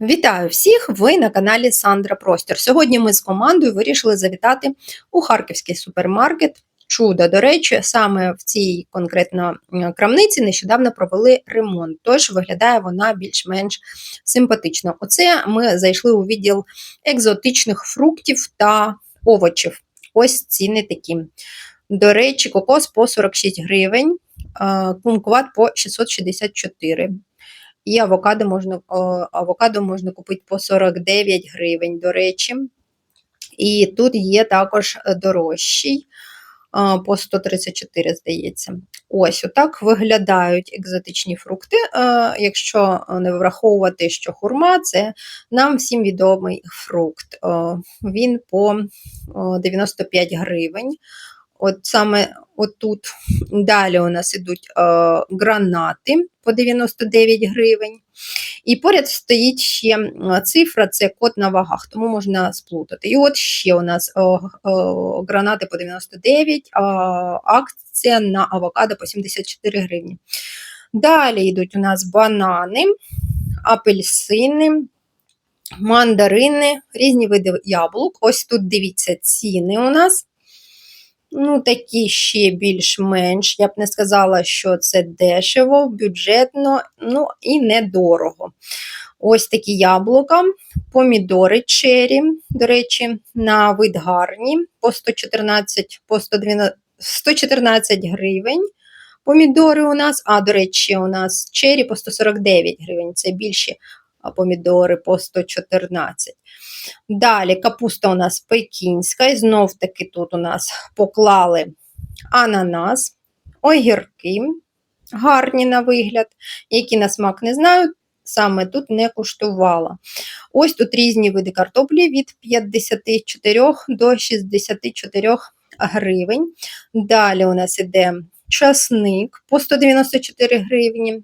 Вітаю всіх! Ви на каналі Сандра Простір. Сьогодні ми з командою вирішили завітати у харківський супермаркет. Чудо, до речі, саме в цій конкретно крамниці нещодавно провели ремонт, тож виглядає вона більш-менш симпатично. Оце ми зайшли у відділ екзотичних фруктів та овочів. Ось ціни такі. До речі, кокос по 46 гривень, кумкват по 664 і авокадо можна, авокадо можна купити по 49 гривень, до речі. І тут є також е, дорожчий по 134, здається. Ось отак виглядають екзотичні фрукти. Якщо не враховувати, що хурма це нам всім відомий фрукт. Він по 95 гривень. От саме отут далі у нас ідуть е, гранати по 99 гривень. І поряд стоїть ще цифра, це код на вагах, тому можна сплутати. І от ще у нас е, е, гранати по 99, а акція на авокадо по 74 гривні. Далі йдуть у нас банани, апельсини, мандарини, різні види яблук. Ось тут дивіться ціни у нас. Ну, такі ще більш-менш. Я б не сказала, що це дешево, бюджетно, ну і недорого. Ось такі яблука, помідори чері, до речі, на вид гарні, по 114, по 112, 114 гривень. Помідори у нас, а, до речі, у нас чері по 149 гривень, це більші помідори по 114. Далі капуста у нас пекінська, і знов таки тут у нас поклали ананас, огірки, гарні на вигляд, які на смак не знаю, саме тут не куштувала. Ось тут різні види картоплі від 54 до 64 гривень. Далі у нас іде часник по 194 гривні,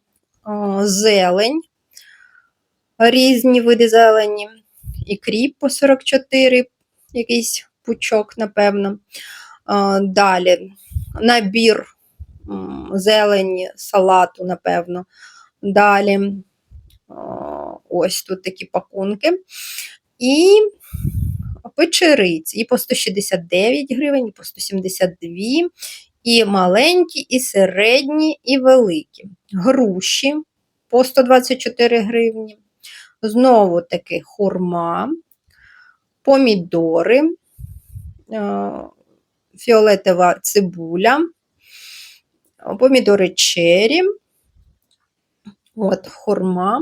зелень, різні види зелені і кріп по 44, якийсь пучок, напевно. Далі набір зелені, салату, напевно. Далі ось тут такі пакунки. І печериці і по 169 гривень, і по 172, і маленькі, і середні, і великі. Груші по 124 гривні. Знову таки хурма, помідори, е, фіолетова цибуля, помідори чері, от хурма.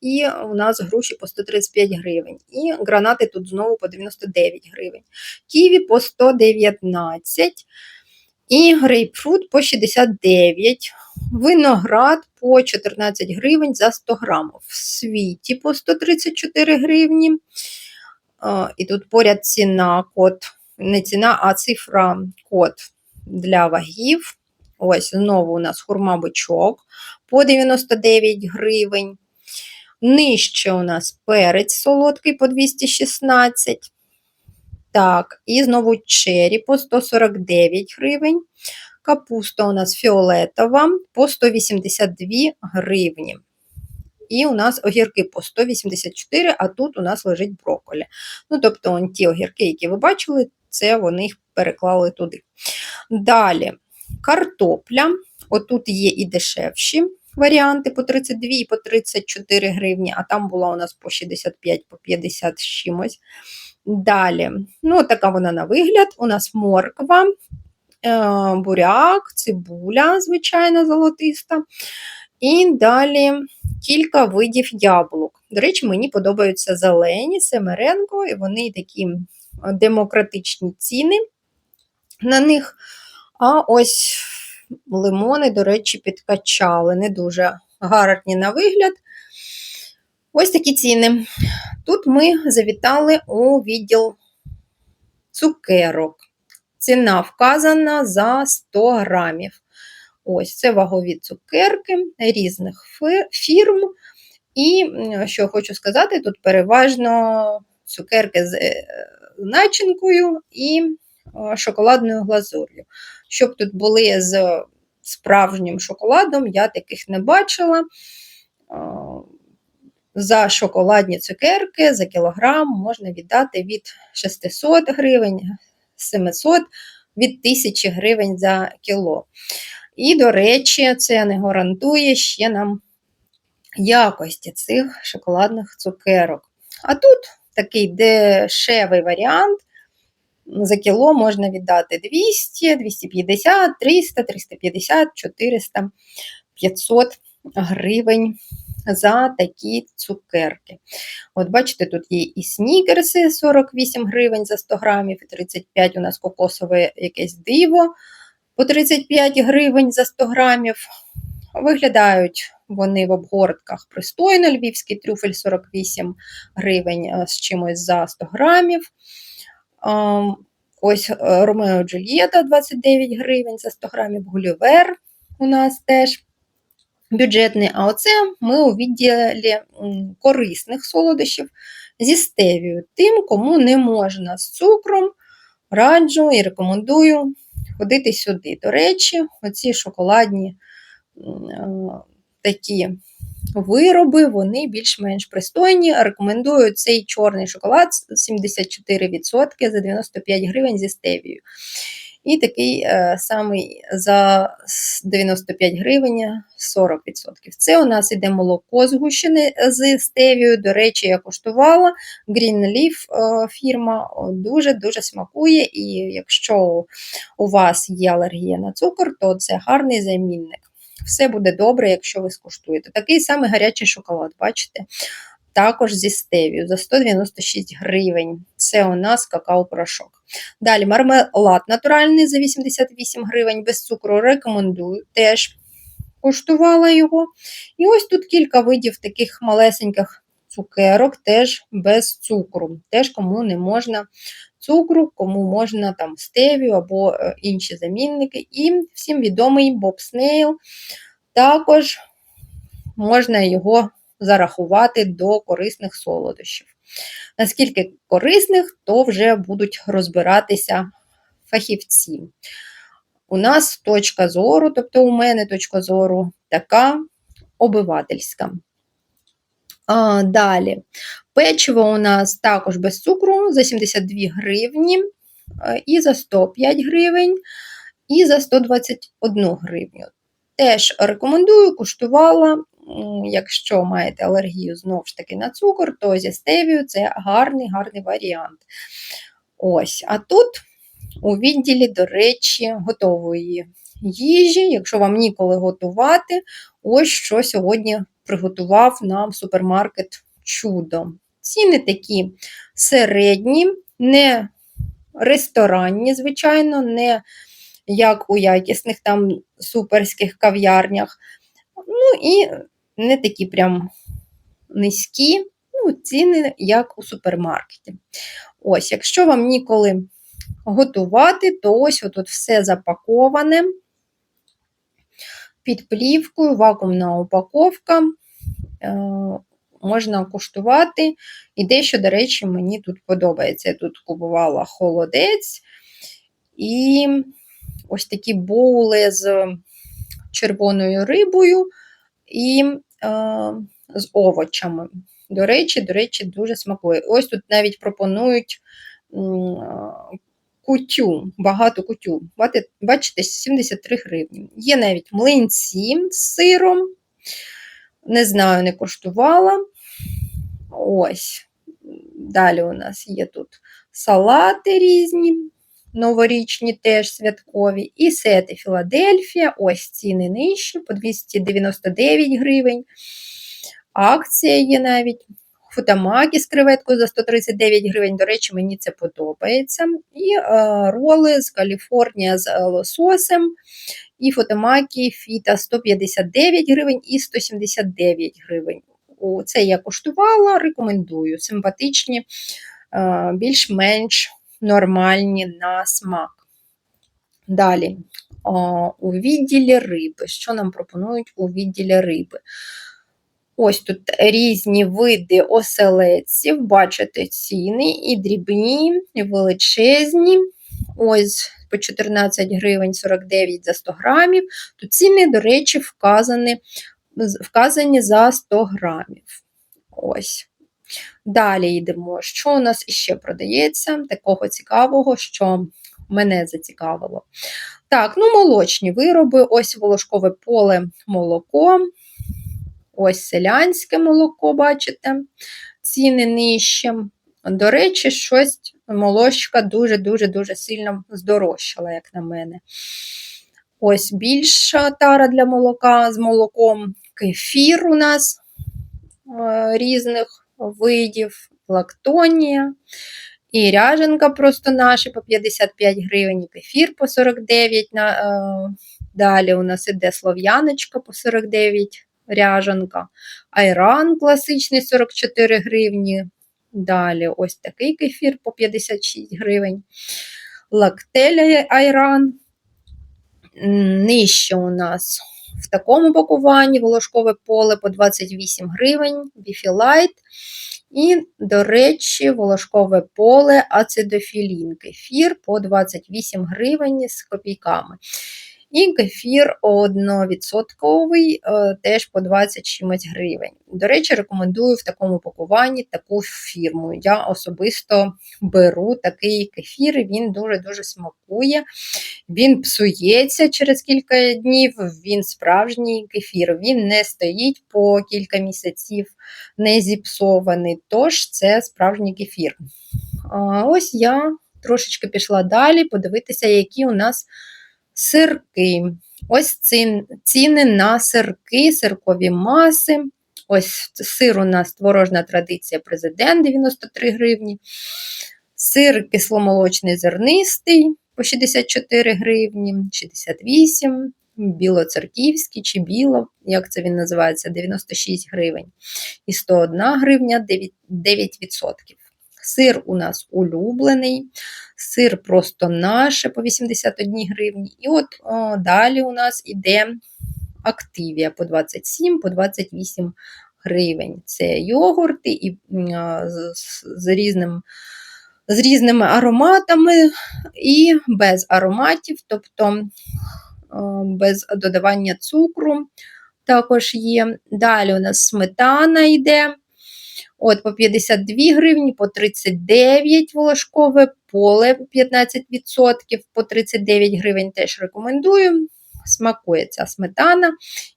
І у нас груші по 135 гривень. І гранати тут знову по 99 гривень. Ківі по 119 і грейпфрут по 69 Виноград по 14 гривень за 100 грамів. В світі по 134 гривні. І тут поряд ціна код, не ціна, а цифра код для вагів. Ось знову у нас хурма-бичок по 99 гривень. Нижче у нас перець солодкий по 216. Так, і знову чері по 149 гривень. Капуста у нас фіолетова по 182 гривні. І у нас огірки по 184, а тут у нас лежить брокколі. Ну, тобто, он ті огірки, які ви бачили, це вони їх переклали туди. Далі картопля. Отут є і дешевші варіанти по 32 і по 34 гривні, а там була у нас по 65, по 50 з чимось. Далі, ну, така вона на вигляд. У нас морква Е, буряк, цибуля, звичайно, золотиста. І далі кілька видів яблук. До речі, мені подобаються зелені, семеренко, і вони такі демократичні ціни на них. А ось лимони, до речі, підкачали. Не дуже гарні на вигляд. Ось такі ціни. Тут ми завітали у відділ цукерок. Ціна вказана за 100 грамів. Ось це вагові цукерки різних фірм. І, що хочу сказати, тут переважно цукерки з е, начинкою і шоколадною глазур'ю. Щоб тут були з справжнім шоколадом, я таких не бачила. За шоколадні цукерки за кілограм можна віддати від 600 гривень, 700 від 1000 гривень за кіло. І, до речі, це не гарантує ще нам якості цих шоколадних цукерок. А тут такий дешевий варіант. За кіло можна віддати 200, 250, 300, 350, 400, 500 гривень за такі цукерки. От бачите, тут є і снікерси 48 гривень за 100 грамів, і 35 у нас кокосове якесь диво по 35 гривень за 100 грамів. Виглядають вони в обгортках пристойно, львівський трюфель 48 гривень е, з чимось за 100 грамів. Ось е, Ромео Джульєта 29 гривень за 100 грамів, Гулівер у нас теж бюджетний. А оце ми у відділі корисних солодощів зі стевією. Тим, кому не можна з цукром, раджу і рекомендую ходити сюди. До речі, оці шоколадні такі вироби, вони більш-менш пристойні. Рекомендую цей чорний шоколад 74% за 95 гривень зі стевією. І такий е, самий за 95 гривень 40%. Це у нас іде молоко згущене з стевією. До речі, я коштувала Green Leaf е, фірма дуже-дуже смакує, і якщо у вас є алергія на цукор, то це гарний замінник. Все буде добре, якщо ви скуштуєте. Такий самий гарячий шоколад, бачите? Також зі стевію за 196 гривень. Це у нас какао-порошок. Далі мармелад натуральний за 88 гривень, без цукру рекомендую. Теж куштувала його. І ось тут кілька видів таких малесеньких цукерок, теж без цукру. Теж кому не можна цукру, кому можна там стевію або е, інші замінники. І всім відомий Боб Снейл. Також можна його зарахувати до корисних солодощів. Наскільки корисних, то вже будуть розбиратися фахівці. У нас точка зору, тобто у мене точка зору така обивательська. А, Далі, печиво у нас також без цукру за 72 гривні, і за 105 гривень, і за 121 гривню. Теж рекомендую, куштувала. Якщо маєте алергію знову ж таки на цукор, то зі стевію це гарний гарний варіант. Ось, А тут у відділі, до речі, готової їжі. Якщо вам ніколи готувати, ось що сьогодні приготував нам супермаркет чудо. Ціни такі середні, не ресторанні, звичайно, не як у якісних там суперських кав'ярнях. Ну і не такі прям низькі, ну, ціни, як у супермаркеті. Ось, якщо вам ніколи готувати, то ось тут все запаковане. Під плівкою, вакуумна упаковка. Е, можна куштувати. І дещо, до речі, мені тут подобається. Я тут купувала холодець і ось такі боули з червоною рибою і з овочами. До речі, до речі, дуже смакує. Ось тут навіть пропонують кутю, багато кутю. Бачите, 73 гривні. Є навіть млинці з сиром. Не знаю, не коштувала. Ось. Далі у нас є тут салати різні, новорічні, теж святкові, і сети Філадельфія. Ось ціни нижчі, по 299 гривень. Акція є навіть. Футамаки з креветкою за 139 гривень. До речі, мені це подобається. І е, роли з Каліфорнія з лососем. І фотомаки фіта 159 гривень і 179 гривень. Це я коштувала, рекомендую. Симпатичні, е, більш-менш нормальні на смак. Далі, у відділі риби. Що нам пропонують у відділі риби? Ось тут різні види оселедців, бачите, ціни і дрібні, і величезні. Ось по 14 гривень 49 за 100 грамів. Тут ціни, до речі, вказані, вказані за 100 грамів. Ось. Далі йдемо. Що у нас ще продається? Такого цікавого, що мене зацікавило. Так, ну молочні вироби, ось волошкове поле молоко, ось селянське молоко, бачите, ціни нижче. До речі, щось молочка дуже-дуже-дуже сильно здорожчала, як на мене. Ось більша тара для молока з молоком, кефір у нас е, різних видів, лактонія. І ряженка просто наша по 55 гривень, і кефір по 49. На, е, Далі у нас іде слов'яночка по 49 ряженка, айран класичний 44 гривні. Далі ось такий кефір по 56 гривень. Лактеля айран. Нижче у нас в такому пакуванні волошкове поле по 28 гривень, біфілайт. І, до речі, волошкове поле ацидофілін кефір по 28 гривень з копійками. І кефір 1% е, теж по 20 чимось гривень. До речі, рекомендую в такому пакуванні таку фірму. Я особисто беру такий кефір, він дуже-дуже смакує. Він псується через кілька днів, він справжній кефір, він не стоїть по кілька місяців, не зіпсований. Тож це справжній кефір. А Ось я трошечки пішла далі, подивитися, які у нас сирки. Ось ціни на сирки, сиркові маси. Ось сир у нас творожна традиція президент 93 гривні. Сир кисломолочний зернистий по 64 гривні, 68, білоцерківський чи біло, як це він називається, 96 гривень. І 101 гривня 9%. Сир у нас улюблений, сир просто наше по 81 гривні. І от о, далі у нас іде активія по 27, по 28 гривень. Це йогурти і а, з, з, різним. З різними ароматами і без ароматів, тобто без додавання цукру також є. Далі у нас сметана йде От По 52 гривні, по 39 волошкове, поле 15%, по 39 гривень теж рекомендую. Смакує ця сметана,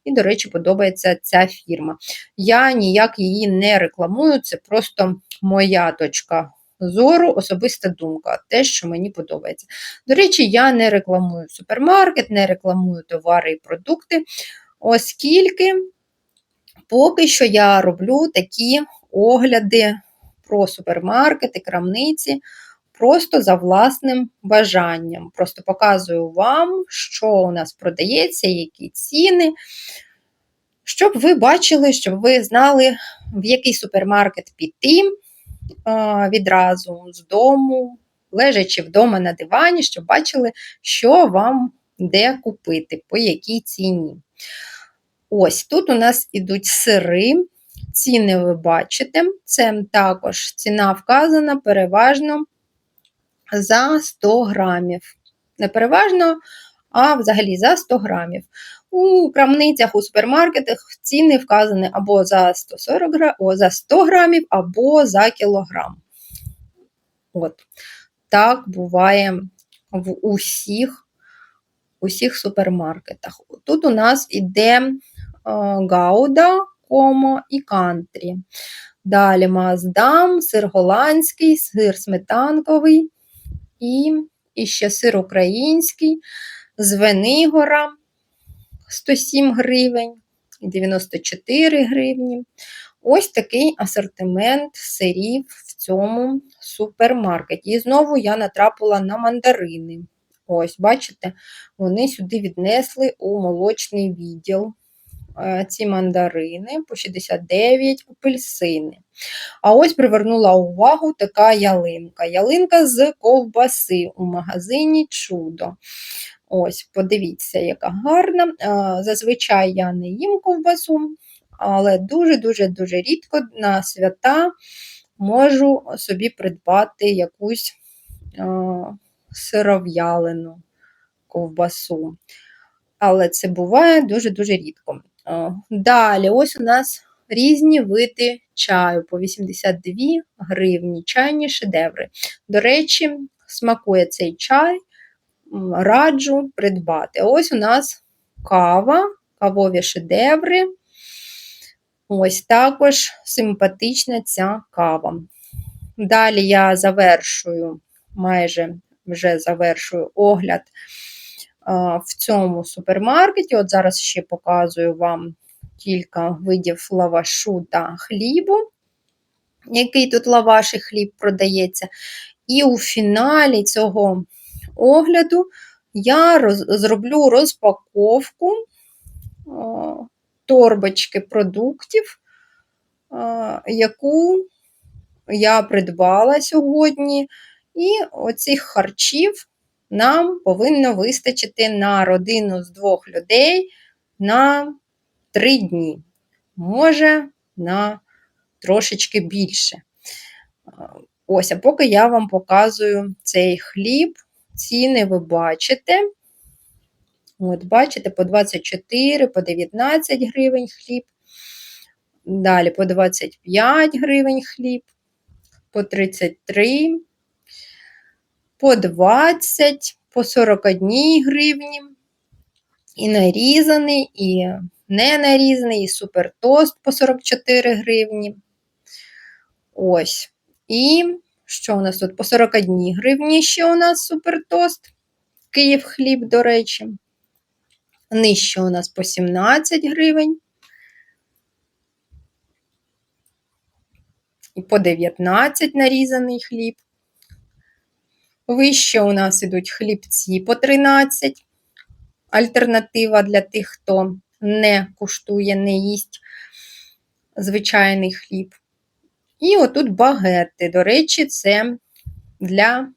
і, до речі, подобається ця фірма. Я ніяк її не рекламую, це просто моя точка зору, особиста думка, те, що мені подобається. До речі, я не рекламую супермаркет, не рекламую товари і продукти, оскільки поки що я роблю такі огляди про супермаркети, крамниці. Просто за власним бажанням. Просто показую вам, що у нас продається, які ціни, щоб ви бачили, щоб ви знали, в який супермаркет піти відразу з дому, лежачи вдома на дивані, щоб бачили, що вам де купити, по якій ціні. Ось тут у нас ідуть сири. Ціни ви бачите, це також ціна вказана переважно за 100 грамів. Не переважно, а взагалі за 100 грамів. У крамницях, у супермаркетах ціни вказані або за 140 грам, о, за 100 грамів, або за кілограм. От. Так буває в усіх усіх супермаркетах. Тут у нас іде е, гауда, комо і кантрі. Далі маздам, сир голландський, сир сметанковий і, і ще сир український, з Венигора 107 гривень, 94 гривні. Ось такий асортимент сирів в цьому супермаркеті. І знову я натрапила на мандарини. Ось, бачите, вони сюди віднесли у молочний відділ. Е, ці мандарини по 69 апельсини. А ось привернула увагу така ялинка. Ялинка з ковбаси у магазині Чудо. Ось, подивіться, яка гарна. Е, зазвичай я не їм ковбасу, але дуже-дуже дуже рідко на свята можу собі придбати якусь е, сиров'ялену ковбасу. Але це буває дуже-дуже рідко. Далі, ось у нас різні види чаю по 82 гривні, чайні шедеври. До речі, смакує цей чай, раджу придбати. Ось у нас кава, кавові шедеври. Ось також симпатична ця кава. Далі я завершую, майже вже завершую огляд в цьому супермаркеті. От зараз ще показую вам кілька видів лавашу та хлібу, який тут лаваш і хліб продається. І у фіналі цього огляду я роз, зроблю розпаковку а, торбочки продуктів, а, яку я придбала сьогодні, і оцих харчів нам повинно вистачити на родину з двох людей на три дні. Може, на трошечки більше. Ось, а поки я вам показую цей хліб, ціни ви бачите. От, бачите, по 24, по 19 гривень хліб. Далі по 25 гривень хліб, по 33, по 20, по 41 гривні. І нарізаний, і не нарізаний, і супертост по 44 гривні. Ось. І що у нас тут? По 41 гривні ще у нас супертост. Київ хліб, до речі. Нижче у нас по 17 гривень. І по 19 нарізаний хліб. Вище у нас ідуть хлібці по 13. Альтернатива для тих, хто не куштує, не їсть звичайний хліб. І отут багети. До речі, це для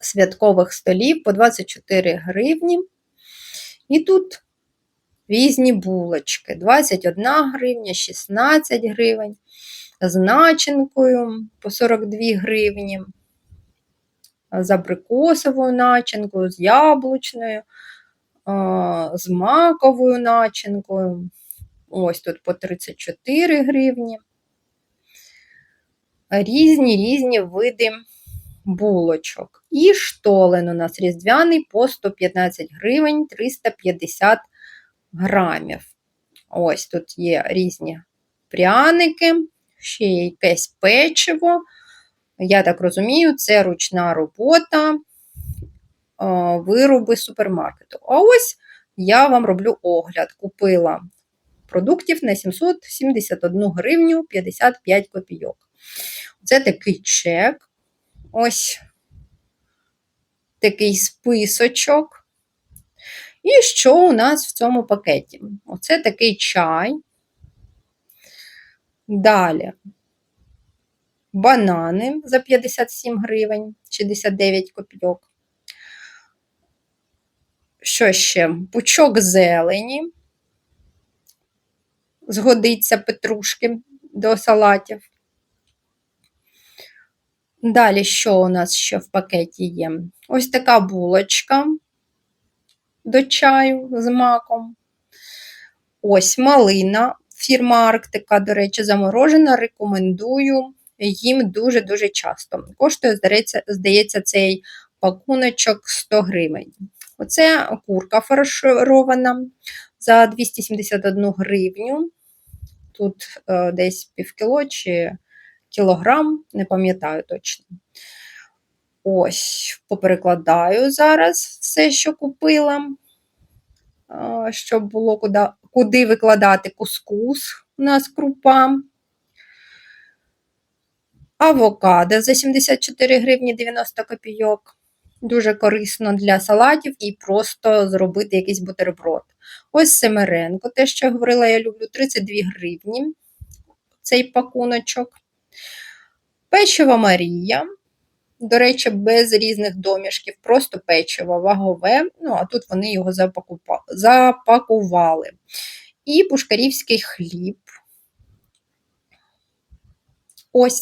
святкових столів по 24 гривні. І тут різні булочки: 21 гривня, 16 гривень, з начинкою по 42 гривні, з абрикосовою начинкою, з яблучною, з маковою начинкою. Ось тут по 34 гривні. Різні різні види булочок. І штолен у нас різдвяний по 115 гривень 350 грамів. Ось тут є різні пряники, ще якесь печиво. Я так розумію, це ручна робота, вироби супермаркету. А ось я вам роблю огляд. Купила продуктів на 771 гривню 55 копійок. Це такий чек. Ось такий списочок. І що у нас в цьому пакеті? Оце такий чай. Далі банани за 57 гривень, 69 копійок. Що ще? Пучок зелені. Згодиться петрушки до салатів. Далі, що у нас ще в пакеті є? Ось така булочка до чаю з маком. Ось малина, фірма Арктика, до речі, заморожена. Рекомендую їм дуже-дуже часто. Коштує, здається, здається, цей пакуночок 100 гривень. Оце курка фарширована за 271 гривню. Тут е, десь півкіло чи кілограм, не пам'ятаю точно. Ось, поперекладаю зараз все, що купила, щоб було куди, куди викладати кускус у нас крупа. Авокадо за 74 гривні 90 копійок. Дуже корисно для салатів і просто зробити якийсь бутерброд. Ось семеренко, те, що я говорила, я люблю 32 гривні цей пакуночок. Печиво Марія. До речі, без різних домішків, просто печиво вагове, ну, а тут вони його запакували. І пушкарівський хліб. Ось